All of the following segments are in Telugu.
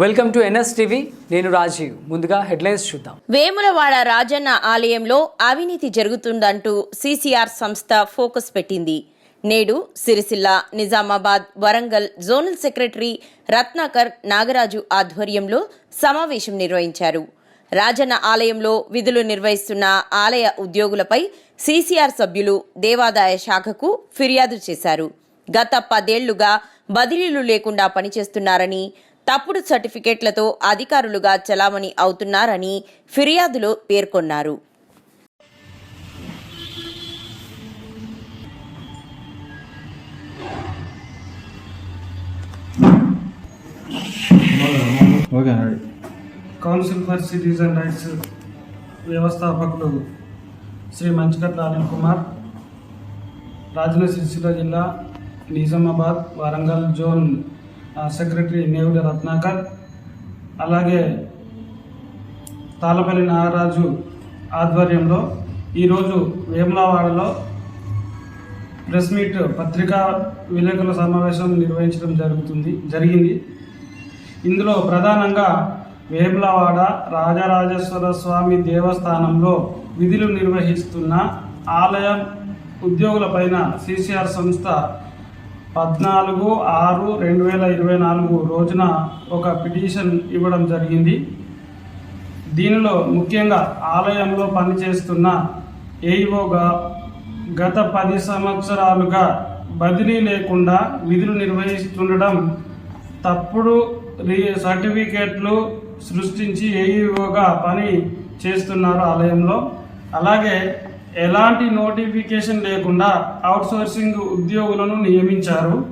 Welcome to NS TV. నేను రాజీవ్. ముందుగా హెడ్లైన్స్ చూద్దాం. వేములవాడ రాజన్న ఆలయంలో అవినీతి జరుగుతుందంటూ సీసీఆర్ సంస్థ ఫోకస్ పెట్టింది. నేడు సిరిసిల్ల నిజామాబాద్ వరంగల్ జోనల్ సెక్రటరీ రత్నాకర్ నాగరాజు ఆధ్వర్యంలో సమావేశం నిర్వహించారు. రాజన్న ఆలయంలో విధులు నిర్వహిస్తున్న ఆలయ ఉద్యోగులపై సీసీఆర్ సభ్యులు దేవాదాయ శాఖకు ఫిర్యాదు చేశారు. గత పదేళ్ళుగా బదిలీలు లేకుండా పనిచేస్తున్నారని తప్పుడు సర్టిఫికెట్లతో అధికారులుగా చలామణి అవుతున్నారని ఫిర్యాదులో పేర్కొన్నారు. కౌన్సిల్ ఫర్ సిటిజన్ రైట్స్ వ్యవస్థాపకులు శ్రీ మంచికట్ల అనిల్ కుమార్ రాజన్న సిరిసిల్ల జిల్లా నిజామాబాద్ వరంగల్ జోన్ సెక్రటరీ నేవుల రత్నాకర్ అలాగే తాళపల్లి నాగరాజు ఆధ్వర్యంలో ఈరోజు వేములవాడలో ప్రెస్ మీట్ పత్రికా విలేకరుల సమావేశం నిర్వహించడం జరుగుతుంది జరిగింది. ఇందులో ప్రధానంగా వేములవాడ రాజరాజేశ్వర స్వామి దేవస్థానంలో విధులు నిర్వహిస్తున్న ఆలయ ఉద్యోగులపైన సిసిఆర్ సంస్థ పద్నాలుగు ఆరు రెండు వేల ఇరవై నాలుగు రోజున ఒక పిటిషన్ ఇవ్వడం జరిగింది. దీనిలో ముఖ్యంగా ఆలయంలో పనిచేస్తున్న ఏఈఓగా గత పది సంవత్సరాలుగా బదిలీ లేకుండా విధులు నిర్వహిస్తుండడం తప్పుడు సర్టిఫికేట్లు సృష్టించి ఏఈఓగా పని చేస్తున్నారు ఆలయంలో. అలాగే ఎలాంటి నోటిఫికేషన్ లేకుండా అవుట్సోర్సింగ్ ఉద్యోగులను నియమించారు?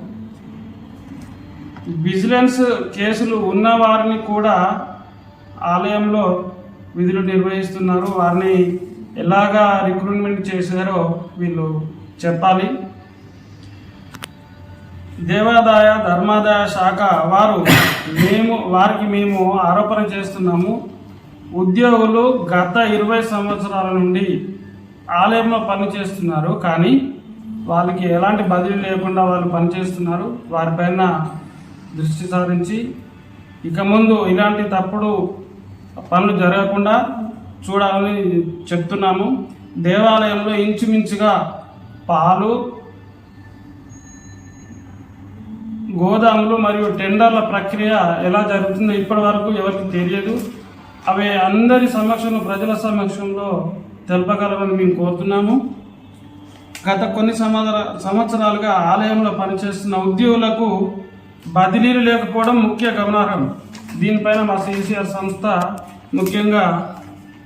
విజిలెన్స్ కేసులు ఉన్న వారిని కూడా ఆలయంలో విధులు నిర్వహిస్తున్నారు. వారిని ఎలాగా రిక్రూట్మెంట్ చేశారో వీళ్ళు చెప్పాలి. దేవాదాయ ధర్మాదాయ శాఖ వారు మేము వారికి మేము ఆరోపణ చేస్తున్నాము. ఉద్యోగులు గత ఇరవై సంవత్సరాల నుండి ఆలయంలో పనిచేస్తున్నారు కానీ వాళ్ళకి ఎలాంటి బదిలీ లేకుండా వాళ్ళు పనిచేస్తున్నారు వారిపైన దృష్టి సారించి ఇక ముందు ఇలాంటి తప్పుడు పనులు జరగకుండా చూడాలని చెప్తున్నాము. దేవాలయంలో ఇంచుమించుగా పాలు గోదాములు మరియు టెండర్ల ప్రక్రియ ఎలా జరుగుతుందో ఇప్పటి వరకు ఎవరికి తెలియదు. అవి అందరి సమక్షంలో ప్రజల సమక్షంలో తెలపగలమని మేము కోరుతున్నాము. గత కొన్ని సంవత్సర సంవత్సరాలుగా ఆలయంలో పనిచేస్తున్న ఉద్యోగులకు బదిలీలు లేకపోవడం ముఖ్య గమనార్హం. దీనిపైన మా సిసిఆర్ సంస్థ ముఖ్యంగా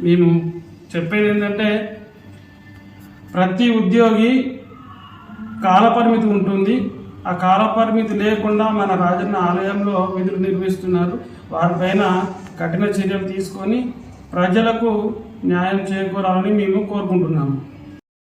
మేము చెప్పేది ఏంటంటే ప్రతి ఉద్యోగి కాలపరిమితి ఉంటుంది. ఆ కాలపరిమితి లేకుండా మన రాజన్న ఆలయంలో విధులు నిర్వహిస్తున్నారు. వారిపైన కఠిన చర్యలు తీసుకొని ప్రజలకు న్యాయం చేకూరాలని మేము కోరుకుంటున్నాము.